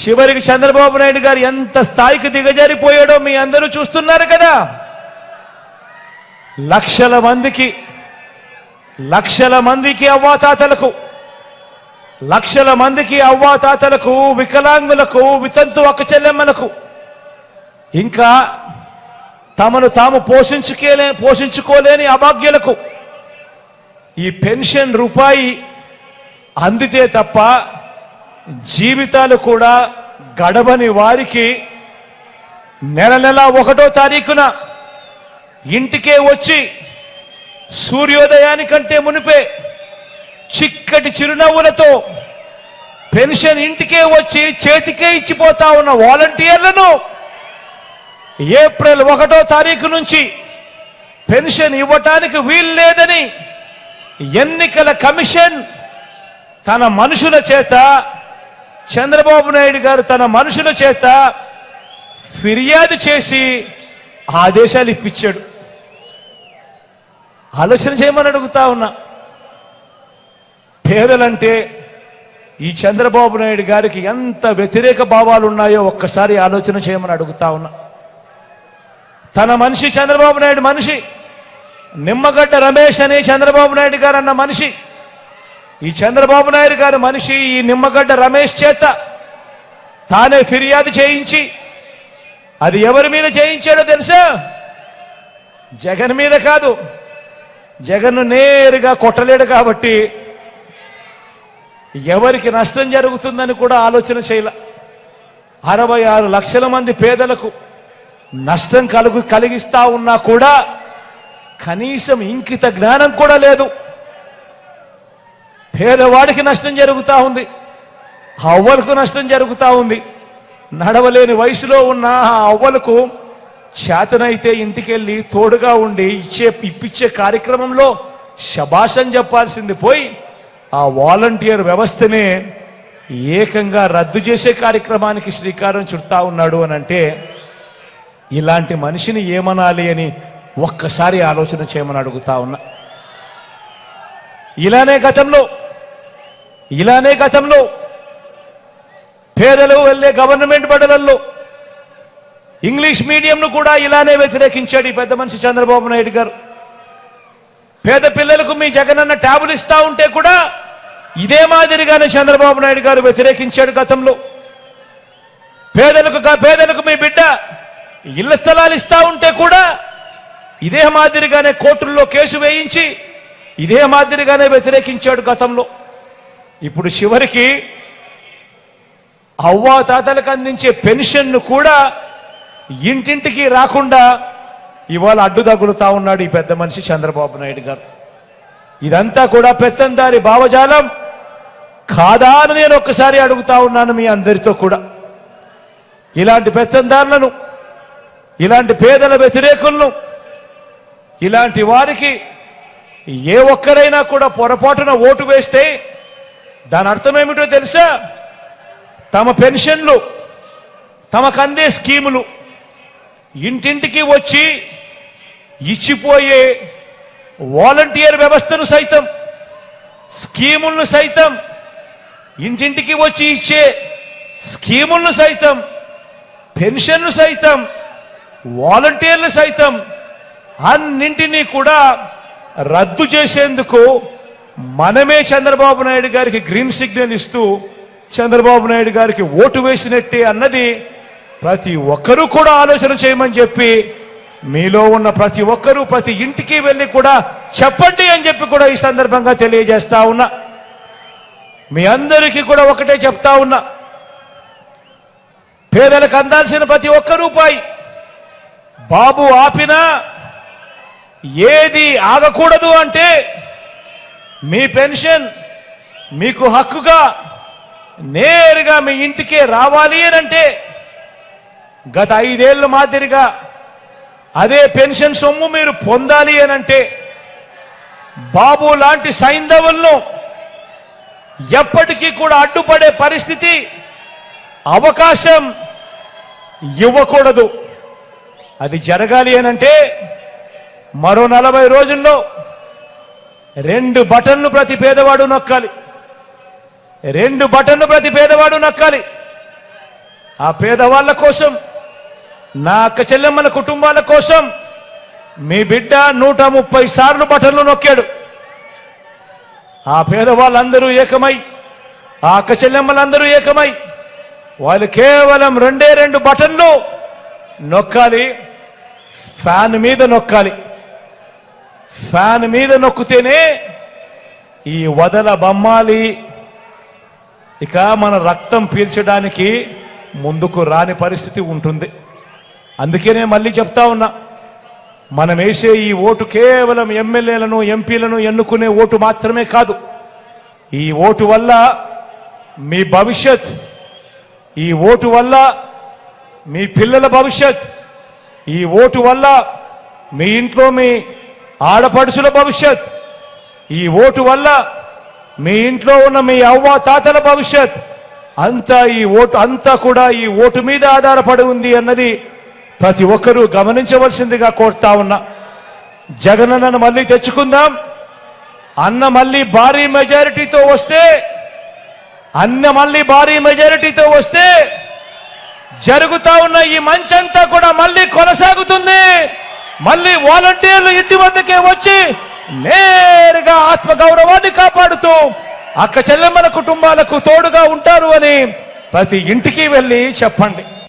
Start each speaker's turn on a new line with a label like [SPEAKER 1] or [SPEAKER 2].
[SPEAKER 1] చివరికి చంద్రబాబు నాయుడు గారు ఎంత స్థాయికి దిగజారిపోయాడో మీ అందరూ చూస్తున్నారు కదా. లక్షల మందికి లక్షల మందికి అవ్వాతాతలకు లక్షల మందికి అవ్వాతాతలకు వికలాంగులకు వితంతు ఒక చెల్లెమ్మలకు ఇంకా తమను తాము పోషించుకోలే పోషించుకోలేని అభాగ్యులకు ఈ పెన్షన్ రూపాయి అందితే తప్ప జీవితాలు కూడా గడవని వారికి నెల నెల ఒకటో తారీఖున ఇంటికే వచ్చి సూర్యోదయానికంటే మునిపే చిక్కటి చిరునవ్వులతో పెన్షన్ ఇంటికే వచ్చి చేతికే ఇచ్చిపోతా ఉన్న వాలంటీర్లను ఏప్రిల్ ఒకటో తారీఖు నుంచి పెన్షన్ ఇవ్వటానికి వీలు లేదని ఎన్నికల కమిషన్ తన మనుషుల చేత చంద్రబాబు నాయుడు గారు తన మనుషుల చేత ఫిర్యాదు చేసి ఆదేశాలు ఇప్పించాడు. ఆలోచన చేయమని అడుగుతా ఉన్నా. పేదలంటే ఈ చంద్రబాబు నాయుడు గారికి ఎంత వ్యతిరేక భావాలు ఉన్నాయో ఒక్కసారి ఆలోచన చేయమని అడుగుతా ఉన్నా. తన మనిషి చంద్రబాబు నాయుడు మనిషి. నిమ్మగడ్డ రమేష్ అనే చంద్రబాబు నాయుడు గారు అన్న మనిషి. ఈ చంద్రబాబు నాయుడు గారు మనిషి ఈ నిమ్మగడ్డ రమేష్ చేత తానే ఫిర్యాదు చేయించి అది ఎవరి మీద చేయించాడో తెలుసా? జగన్ మీద కాదు. జగన్ నేరుగా కొట్టలేడు కాబట్టి ఎవరికి నష్టం జరుగుతుందని కూడా ఆలోచన చేయాల. అరవై ఆరు లక్షల మంది పేదలకు నష్టం కలుగు కలిగిస్తా ఉన్నా కూడా కనీసం ఇంకిత జ్ఞానం కూడా లేదు. పేదవాడికి నష్టం జరుగుతూ ఉంది. అవ్వలకు నష్టం జరుగుతూ ఉంది. నడవలేని వయసులో ఉన్న ఆ అవ్వలకు చేతనైతే ఇంటికెళ్ళి తోడుగా ఉండి ఇచ్చే ఇప్పించే కార్యక్రమంలో శబాషం చెప్పాల్సింది పోయి ఆ వాలంటీర్ వ్యవస్థనే ఏకంగా రద్దు చేసే కార్యక్రమానికి శ్రీకారం చుడతా ఉన్నాడు అని అంటే ఇలాంటి మనిషిని ఏమనాలి అని ఒక్కసారి ఆలోచన చేయమని అడుగుతా ఉన్నా. ఇలానే గతంలో ఇలానే గతంలో పేదలు వెళ్ళే గవర్నమెంట్ బడులలో ఇంగ్లీష్ మీడియంను కూడా ఇలానే వ్యతిరేకించాడు ఈ పెద్ద మనిషి చంద్రబాబు నాయుడు గారు. పేద పిల్లలకు మీ జగనన్న ట్యాబులు ఇస్తా ఉంటే కూడా ఇదే మాదిరిగానే చంద్రబాబు నాయుడు గారు వ్యతిరేకించాడు గతంలో. పేదలకు పేదలకు మీ బిడ్డ ఇళ్ళ స్థలాలు ఇస్తా ఉంటే కూడా ఇదే మాదిరిగానే కోర్టుల్లో కేసు వేయించి ఇదే మాదిరిగానే వ్యతిరేకించాడు గతంలో. ఇప్పుడు చివరికి అవ్వా తాతలకు అందించే పెన్షన్ను కూడా ఇంటింటికి రాకుండా ఇవాళ అడ్డు తగులుతా ఉన్నాడు ఈ పెద్ద మనిషి చంద్రబాబు నాయుడు గారు. ఇదంతా కూడా పెత్తందారి భావజాలం. కాదా అని నేను ఒక్కసారి అడుగుతా ఉన్నాను మీ అందరితో కూడా. ఇలాంటి పెత్తందారులను ఇలాంటి పేదల వ్యతిరేకులను ఇలాంటి వారికి ఏ ఒక్కరైనా కూడా పొరపాటున ఓటు వేస్తే దాని అర్థం ఏమిటో తెలుసా? తమ పెన్షన్లు తమకు అందే స్కీములు ఇంటింటికి వచ్చి ఇచ్చిపోయే వాలంటీర్ వ్యవస్థను సైతం స్కీములను సైతం ఇంటింటికి వచ్చి ఇచ్చే స్కీములను సైతం పెన్షన్లు సైతం వాలంటీర్లు సైతం అన్నింటినీ కూడా రద్దు చేసేందుకు మనమే చంద్రబాబు నాయుడు గారికి గ్రీన్ సిగ్నల్ ఇస్తూ చంద్రబాబు నాయుడు గారికి ఓటు వేసినట్టే అన్నది ప్రతి ఒక్కరూ కూడా ఆలోచన చేయమని చెప్పి మీలో ఉన్న ప్రతి ఒక్కరూ ప్రతి ఇంటికి వెళ్ళి కూడా చెప్పండి అని చెప్పి కూడా ఈ సందర్భంగా తెలియజేస్తా ఉన్నా. మీ అందరికీ కూడా ఒకటే చెప్తా ఉన్నా. పేదలకు అందాల్సిన ప్రతి ఒక్క రూపాయి బాబు ఆపినా ఏది ఆగకూడదు అంటే మీ పెన్షన్ మీకు హక్కుగా నేరుగా మీ ఇంటికే రావాలి అని అంటే గత ఐదేళ్ళు మాదిరిగా అదే పెన్షన్ సొమ్ము మీరు పొందాలి అని అంటే బాబు లాంటి సైంధవులను ఎప్పటికీ కూడా అడ్డుపడే పరిస్థితి అవకాశం ఇవ్వకూడదు. అది జరగాలి అనంటే మరో నలభై రోజుల్లో రెండు బటన్లు ప్రతి పేదవాడు నొక్కాలి. రెండు బటన్లు ప్రతి పేదవాడు నొక్కాలి. ఆ పేదవాళ్ళ కోసం నా అక్క చెల్లెమ్మల కుటుంబాల కోసం మీ బిడ్డ నూట ముప్పై సార్లు బటన్లు నొక్కాడు. ఆ పేదవాళ్ళందరూ ఏకమై ఆ అక్క చెల్లెమ్మలందరూ ఏకమై వాళ్ళు కేవలం రెండే రెండు బటన్లు నొక్కాలి. ఫ్యాన్ మీద నొక్కాలి. ఫ్యాన్ మీద నొక్కితేనే ఈ వదల బొమ్మాలి. ఇక మన రక్తం పీల్చడానికి ముందుకు రాని పరిస్థితి ఉంటుంది. అందుకనే మళ్ళీ చెప్తా ఉన్నా మనం వేసే ఈ ఓటు కేవలం ఎమ్మెల్యేలను ఎంపీలను ఎన్నుకునే ఓటు మాత్రమే కాదు. ఈ ఓటు వల్ల మీ భవిష్యత్ ఈ ఓటు వల్ల మీ పిల్లల భవిష్యత్ ఈ ఓటు వల్ల మీ ఇంట్లో మీ ఆడపడుచుల భవిష్యత్. ఈ ఓటు వల్ల మీ ఇంట్లో ఉన్న మీ అవ్వ తాతల భవిష్యత్. అంతా ఈ ఓటు అంతా కూడా ఈ ఓటు మీద ఆధారపడి ఉంది అన్నది ప్రతి ఒక్కరూ గమనించవలసిందిగా కోరుతా ఉన్నా. జగనన్నను మళ్ళీ తెచ్చుకుందాం. అన్న మళ్ళీ భారీ మెజారిటీతో వస్తే అన్న మళ్ళీ భారీ మెజారిటీతో వస్తే జరుగుతా ఉన్న ఈ మంచంతా కూడా మళ్ళీ కొనసాగుతుంది. మళ్ళీ వాలంటీర్లు ఇంటి వద్దకే వచ్చి నేరుగా ఆత్మగౌరవాన్ని కాపాడుతూ అక్క చెల్లెమ్మల కుటుంబాలకు తోడుగా ఉంటారు అని ప్రతి ఇంటికి వెళ్ళి చెప్పండి.